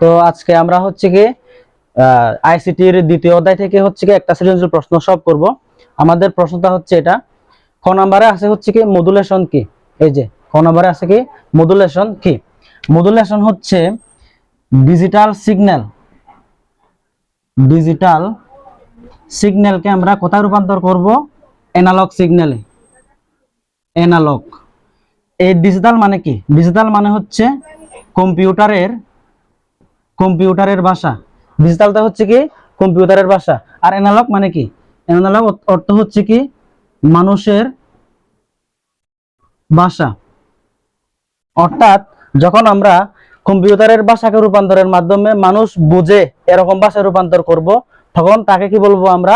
তো আজকে আমরা হচ্ছে কি আইসিটির দ্বিতীয় অধ্যায় থেকে হচ্ছে কি একটা সৃজনশীল প্রশ্ন সলভ করব। আমাদের প্রশ্নটা হচ্ছে এটা ক নম্বরে আছে হচ্ছে কি মডুলেশন কি? এই যে ক নম্বরে আছে কি মডুলেশন কি? মডুলেশন হচ্ছে ডিজিটাল সিগন্যাল ডিজিটাল সিগন্যালকে আমরা কোথায় রূপান্তর করব? অ্যানালগ সিগন্যালে অ্যানালগ এই ডিজিটাল মানে কি? ডিজিটাল মানে হচ্ছে কম্পিউটারের কম্পিউটারের ভাষা। ডিজিটালটা হচ্ছে কি? কম্পিউটারের ভাষা। আর অ্যানালগ মানে কি? অ্যানালগ অর্থ হচ্ছে কি? মানুষের ভাষা। অর্থাৎ যখন আমরা কম্পিউটারের ভাষাকে রূপান্তরের মাধ্যমে মানুষ বুঝে এরকম ভাষা রূপান্তর করব, তখন তাকে কি বলব আমরা?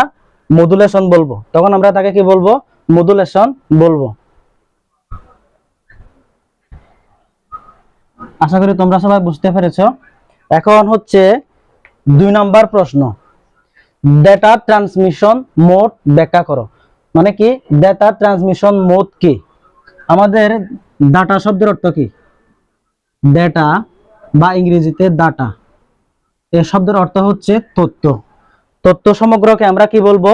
মডুলেশন বলব। তখন আমরা তাকে কি বলব? মডুলেশন বলব। আশা করি তোমরা সবাই বুঝতে পেরেছ। এখন হচ্ছে দুই নাম্বার প্রশ্ন। ডেটা ট্রান্সমিশন মোড ব্যাখ্যা করো। মানে কি? ডেটা ট্রান্সমিশন মোড কি? আমাদের ডাটা শব্দের অর্থ কি? ডেটা বা ইংরেজিতে ডাটা এ শব্দের অর্থ হচ্ছে তথ্য। তথ্য সমগ্রকে আমরা কি বলব?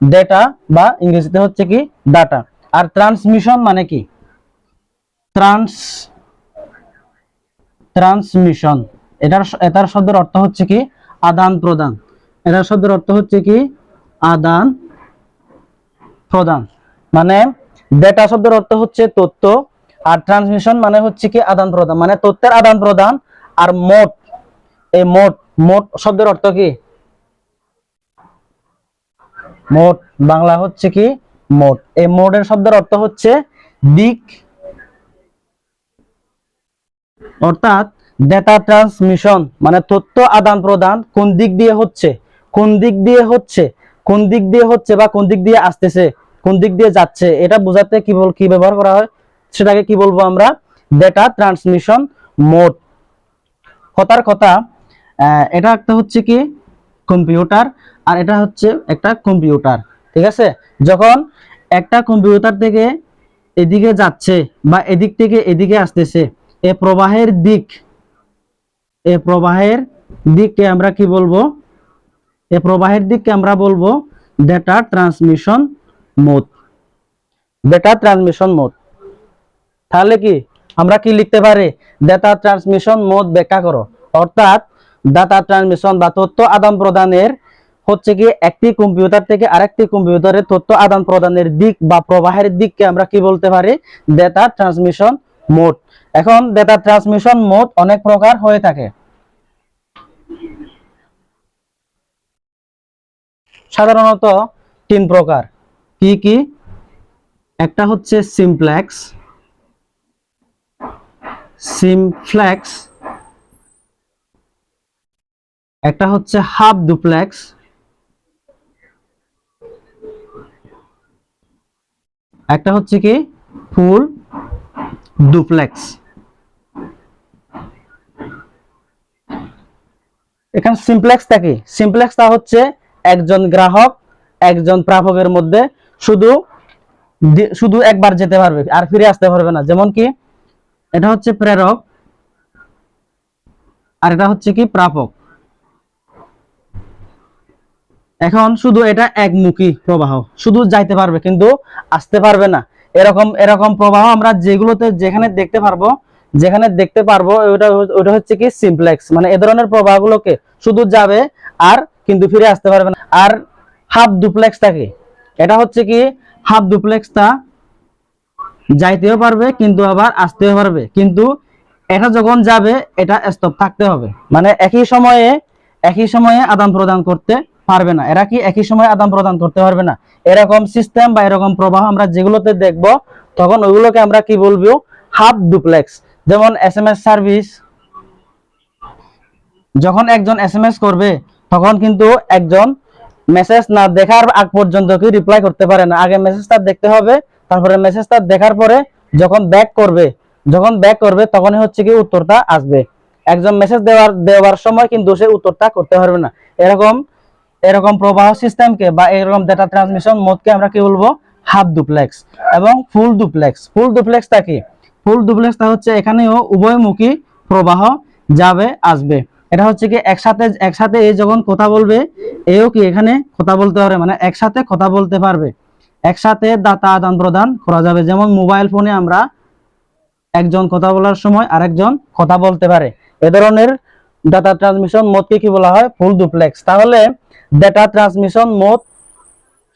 ডেটা বা ইংরেজিতে হচ্ছে কি? ডাটা আর ট্রান্সমিশন মানে কি? ট্রান্স ট্রান্সমিশন এটার এটার শব্দের অর্থ হচ্ছে কি? আদান প্রদান। এটার শব্দের অর্থ হচ্ছে কি? আদান প্রদান। মানে ডেটা শব্দের অর্থ হচ্ছে তথ্য আর ট্রান্সমিশন মানে হচ্ছে কি? আদান প্রদান। মানে তথ্যের আদান প্রদান আর মোট। এই মোট মোট শব্দের অর্থ কি? মোট। বাংলা হচ্ছে কি? মোট। এই মোটের শব্দের অর্থ হচ্ছে দিক। অর্থাৎ ডেটা ট্রান্সমিশন মানে তথ্য আদান প্রদান, কোন দিক দিয়ে হচ্ছে? কোন দিক দিয়ে হচ্ছে? কোন দিক দিয়ে হচ্ছে বা কোন দিক দিয়ে আসতেছে? কোন দিক দিয়ে যাচ্ছে? এটা বোঝাতে কি বল কি ব্যবহার করা হয়? সেটাকে কি বলব আমরা? ডেটা ট্রান্সমিশন মোড কথার কথা এটা একটা হচ্ছে কি? কম্পিউটার, আর এটা হচ্ছে একটা কম্পিউটার, ঠিক আছে? যখন একটা কম্পিউটার থেকে এদিকে যাচ্ছে বা এদিক থেকে এদিকে আসতেছে, এ প্রবাহের দিক এ প্রবাহের দিককে আমরা কি বলব? এ প্রবাহের দিককে আমরা বলব data transmission mode data transmission mode তাহলে কি? আমরা কি লিখতে পারি? ডেটা ট্রান্সমিশন মোড ব্যাখ্যা করো। অর্থাৎ ডাটা ট্রান্সমিশন বা তথ্য আদান প্রদানের হচ্ছে কি একটি কম্পিউটার থেকে আরেকটি কম্পিউটারে তথ্য আদান প্রদানের দিক বা প্রবাহের দিককে আমরা কি বলতে পারি? ডেটা ট্রান্সমিশন মোড এখন ডেটা ট্রান্সমিশন মোড অনেক প্রকার হয়ে থাকে। সাধারণত তিন প্রকার। কি কি? একটা হচ্ছে সিমপ্লেক্স সিমফ্লেক্স একটা হচ্ছে হাফ ডুপ্লেক্স একটা হচ্ছে কি? ফুল ডুপ্লেক্স এখানে সিমপ্লেক্সটা কি? সিমপ্লেক্সটা হচ্ছে একজন গ্রাহক, একজন প্রাপকের মধ্যে শুধু শুধু একবার যেতে পারবে, আর ফিরে আসতে পারবে না। যেমন কি, এটা হচ্ছে প্রেরক, আর এটা হচ্ছে কি, প্রাপক। এখন শুধু এটা একমুখী প্রবাহ, শুধু যাইতে পারবে কিন্তু আসতে পারবে না। এরকম এরকম প্রবাহ আমরা যেগুলোতে যেখানে দেখতে পারব যেখানে দেখতে পারব, ওটা হচ্ছে কি সিমপ্লেক্স। মানে এ ধরনের প্রবাহগুলোকে শুধু যাবে আর কিন্তু ফিরে আসতে পারবে না। আর হাফ ডুপ্লেক্সটা কি এটা হচ্ছে কি হাফ ডুপ্লেক্সটা যাইতেও পারবে, কিন্তু আবার আসতেও পারবে। কিন্তু এটা যখন যাবে, এটা স্টপ থাকতে হবে। মানে একই সময়ে একই সময়ে আদান প্রদান করতে পারবে না। এরা কি একই সময়ে আদান প্রদান করতে পারবে না? এরকম সিস্টেম বা এরকম প্রবাহ আমরা যেগুলোতে দেখব, তখন ওইগুলোকে আমরা কি বলব? Half duplex. যেমন এস এম এস সার্ভিস যখন একজন এস এম এস করবে, তখন কিন্তু একজন মেসেজ না দেখার আগ পর্যন্ত কি রিপ্লাই করতে পারে না। আগে মেসেজটা দেখতে হবে, তারপরে মেসেজটা দেখার পরে যখন ব্যাক করবে, যখন ব্যাক করবে, তখনই হচ্ছে কি উত্তরটা আসবে। একজন মেসেজ দেওয়ার দেওয়ার সময় কিন্তু সে উত্তরটা করতে পারবে না। এরকম এরকম প্রবাহ সিস্টেমকে বা এরকম ডেটা ট্রান্সমিশন মোডকে আমরা কি বলব? হাফ ডুপ্লেক্স এবং ফুল ডুপ্লেক্স ফুল ডুপ্লেক্সটা কি? ফুল ডুপ্লেক্সটা হচ্ছে এখানেও উভয়মুখী প্রবাহ যাবে, আসবে। এটা হচ্ছে কি একসাথে একসাথে এই যখন কথা বলবে, এও কি এখানে কথা বলতে পারে মানে একসাথে কথা বলতে পারবে। একসাথে ডাটা আদান প্রদান করা যাবে। যেমন মোবাইল ফোনে আমরা একজন কথা বলার সময় আরেকজন কথা বলতে পারে। এ ধরনের ডাটা ট্রান্সমিশন মোডকে কি বলা হয়? Full duplex. তাহলে ডেটা ট্রান্সমিশন মোড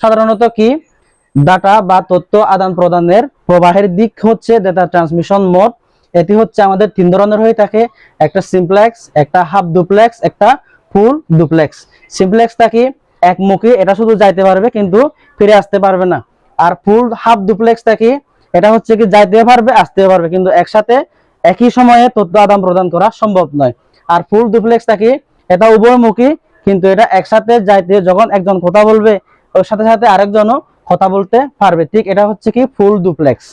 সাধারণত কি? ডাটা বা তথ্য আদান প্রদানের প্রবাহের দিক হচ্ছে ডেটা ট্রান্সমিশন মোড এটি হচ্ছে আমাদের তিন ধরনের হয়ে থাকে, একটা সিমপ্লেক্স একটা হাফ ডুপ্লেক্স একটা ফুল ডুপ্লেক্স সিমপ্লেক্সটা কি? একমুখী, এটা শুধু যাইতে পারবে কিন্তু ফিরে আসতে পারবে না। আর ফুল হাফ ডুপ্লেক্সটা কি? এটা হচ্ছে কি যাইতে পারবে, আসতে পারবে, কিন্তু একসাথে একই সময়ে তথ্য আদান প্রদান করা সম্ভব নয়। আর ফুল ডুপ্লেক্সটা কি? এটা উভয়মুখী, কিন্তু এটা একসাথে যাইতে, যখন একজন কথা বলবে, ওর সাথে সাথে আরেকজনও কথা বলতে পারবে। ঠিক এটা হচ্ছে কি ফুল ডুপ্লেক্স